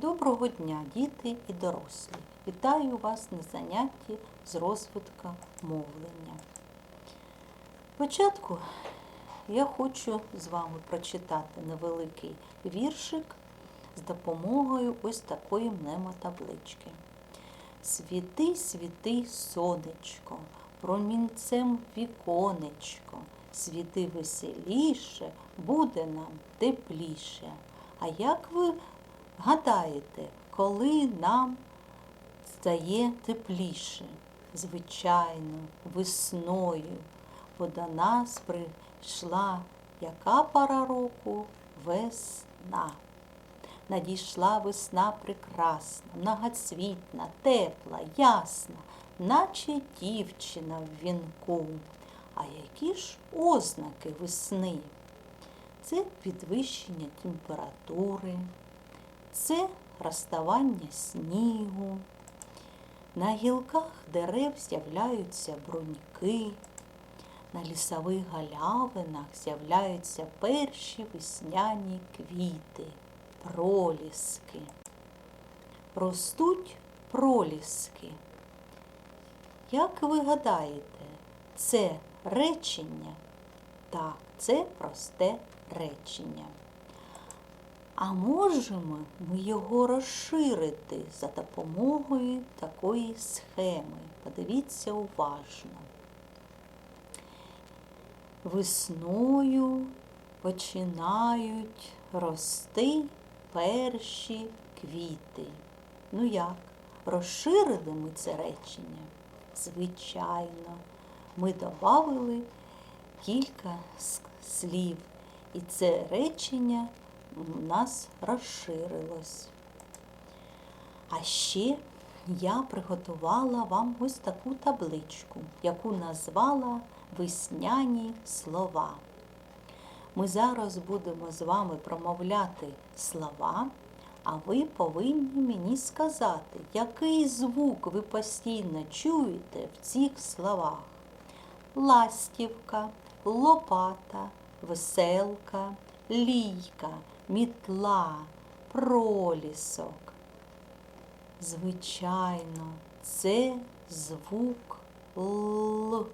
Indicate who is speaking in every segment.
Speaker 1: Доброго дня, діти і дорослі! Вітаю вас на занятті з розвитку мовлення. Спочатку я хочу з вами прочитати невеликий віршик з допомогою ось такої мнемотаблички. Світи, світи, сонечко, промінцем віконечко, світи веселіше, буде нам тепліше. А як ви гадаєте, коли нам стає тепліше? Звичайно, весною, бо до нас прийшла яка пора року весна. Надійшла весна прекрасна, многоцвітна, тепла, ясна, наче дівчина в вінку. А які ж ознаки весни? Це підвищення температури, це розставання снігу. На гілках дерев з'являються бруньки, на лісових галявинах з'являються перші весняні квіти, проліски. Ростуть проліски. Як ви гадаєте, це речення? Так, це просте речення. А можемо ми його розширити за допомогою такої схеми. Подивіться уважно. Весною починають рости перші квіти. Ну як? Розширили ми це речення? Звичайно, ми додали кілька слів, і це речення у нас розширилось. А ще я приготувала вам ось таку табличку, яку назвала Весняні слова. Ми зараз будемо з вами промовляти слова, а ви повинні мені сказати, який звук ви постійно чуєте в цих словах. Ластівка, лопата, веселка, лійка, мітла, пролісок. Звичайно, це звук Л.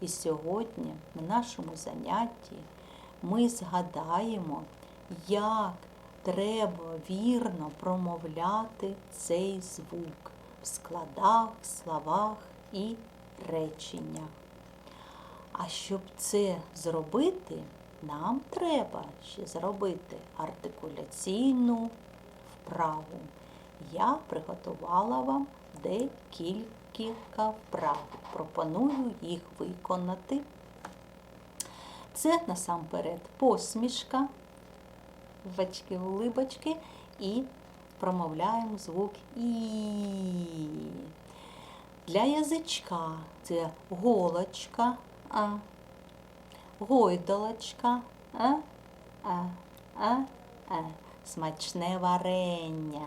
Speaker 1: І сьогодні на нашому занятті ми згадаємо, як треба вірно промовляти цей звук в складах, словах і реченнях. А щоб це зробити, нам треба ще зробити артикуляційну вправу. Я приготувала вам декілька вправ. Пропоную їх виконати. Це насамперед посмішка, бачки, улибочки і промовляємо звук І. Для язичка це голочка, а, гойдалочка, а, а, а, а. Смачне варення.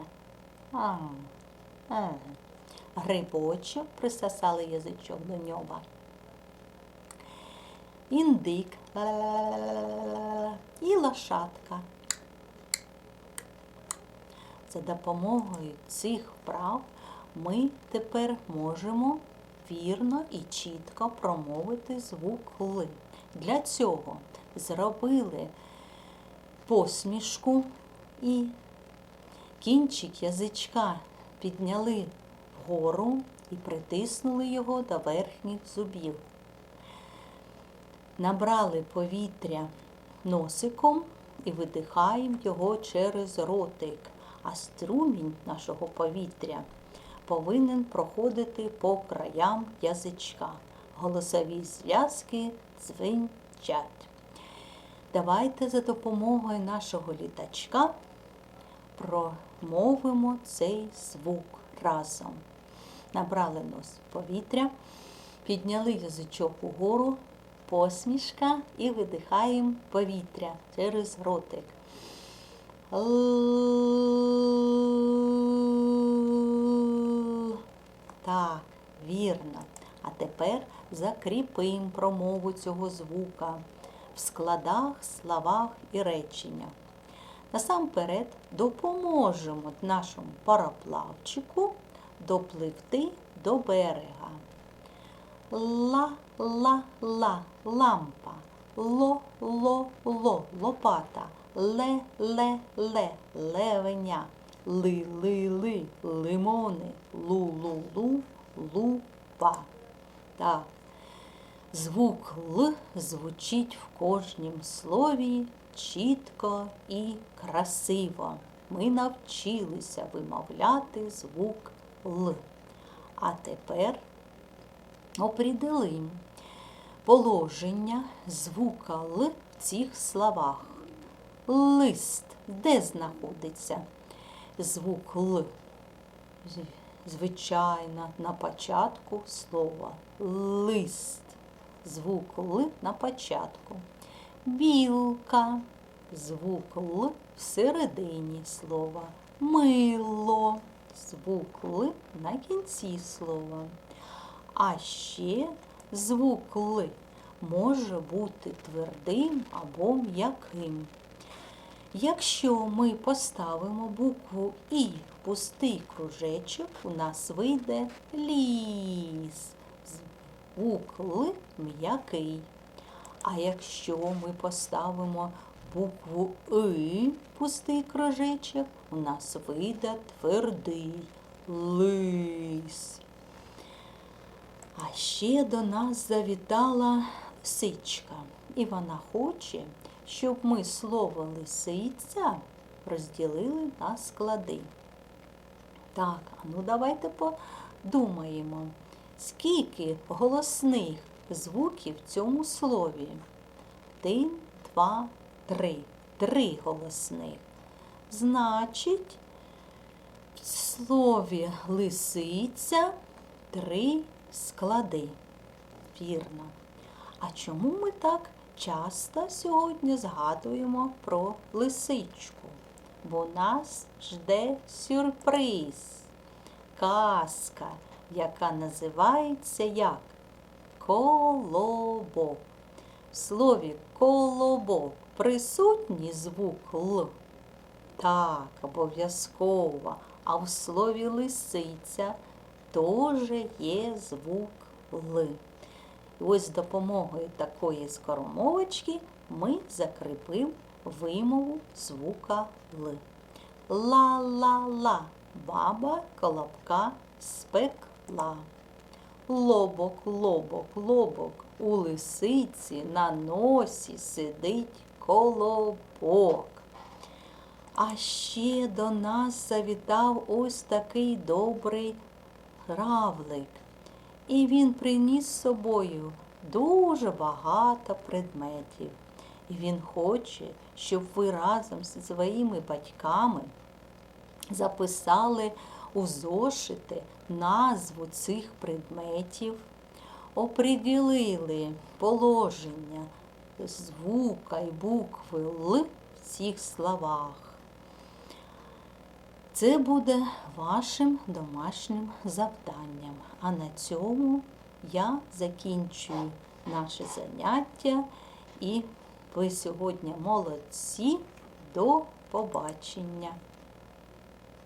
Speaker 1: А, а. Грибочок присосали язичок до нього. Індик і лошадка. За допомогою цих вправ ми тепер можемо вірно і чітко промовити звук Л. Для цього зробили посмішку і кінчик язичка підняли вгору і притиснули його до верхніх зубів. Набрали повітря носиком і видихаємо його через ротик, а струмінь нашого повітря повинен проходити по краям язичка. Голосові зв'язки дзвінчать. Давайте за допомогою нашого літачка промовимо цей звук разом. Набрали нос повітря, підняли язичок угору, посмішка і видихаємо повітря через ротик. Так, вірно. А тепер закріпимо промову цього звука в складах, словах і реченнях. Насамперед допоможемо нашому пароплавчику допливти до берега. Ла-ла-ла лампа, ло-ло-ло лопата, ле-ле-ле левеня, ли-ли-ли лимони, лу-лу-лу лупа. Так. Звук Л звучить в кожнім слові чітко і красиво. Ми навчилися вимовляти звук Л. А тепер определимо положення звука Л в цих словах. Лист де знаходиться звук Л? З- Звичайно, на початку слова. Лист. Звук Л на початку. Білка. Звук Л всередині слова. Мило. Звук Л на кінці слова. А ще звук Л може бути твердим або м'яким. Якщо ми поставимо букву І в пустий кружечок, у нас вийде ліс. Звук Л м'який. А якщо ми поставимо букву И в пустий кружечок, у нас вийде твердий лис. А ще до нас завітала лисичка, і вона хоче, щоб ми слово лисиця розділили на склади. Так, а ну давайте подумаємо, скільки голосних звуків в цьому слові? Один, два, три. Три голосних. Значить, в слові лисиця три склади. Вірно. А чому ми так часто сьогодні згадуємо про лисичку? Бо нас жде сюрприз, казка, яка називається як колобок. В слові колобок присутній звук Л. Так, обов'язково. А в слові лисиця теж є звук Л. І ось з допомогою такої скоромовочки ми закріпимо вимову звука Л. Ла-ла-ла, баба колобка спекла. Лобок, лобок, лобок, у лисиці на носі сидить колобок. А ще до нас завітав ось такий добрий равлик. І він приніс з собою дуже багато предметів. І він хоче, щоб ви разом зі своїми батьками записали у зошити назву цих предметів, оприділили положення звука і букви Л в цих словах. Це буде вашим домашнім завданням. А на цьому я закінчую наше заняття і ви сьогодні молодці. До побачення!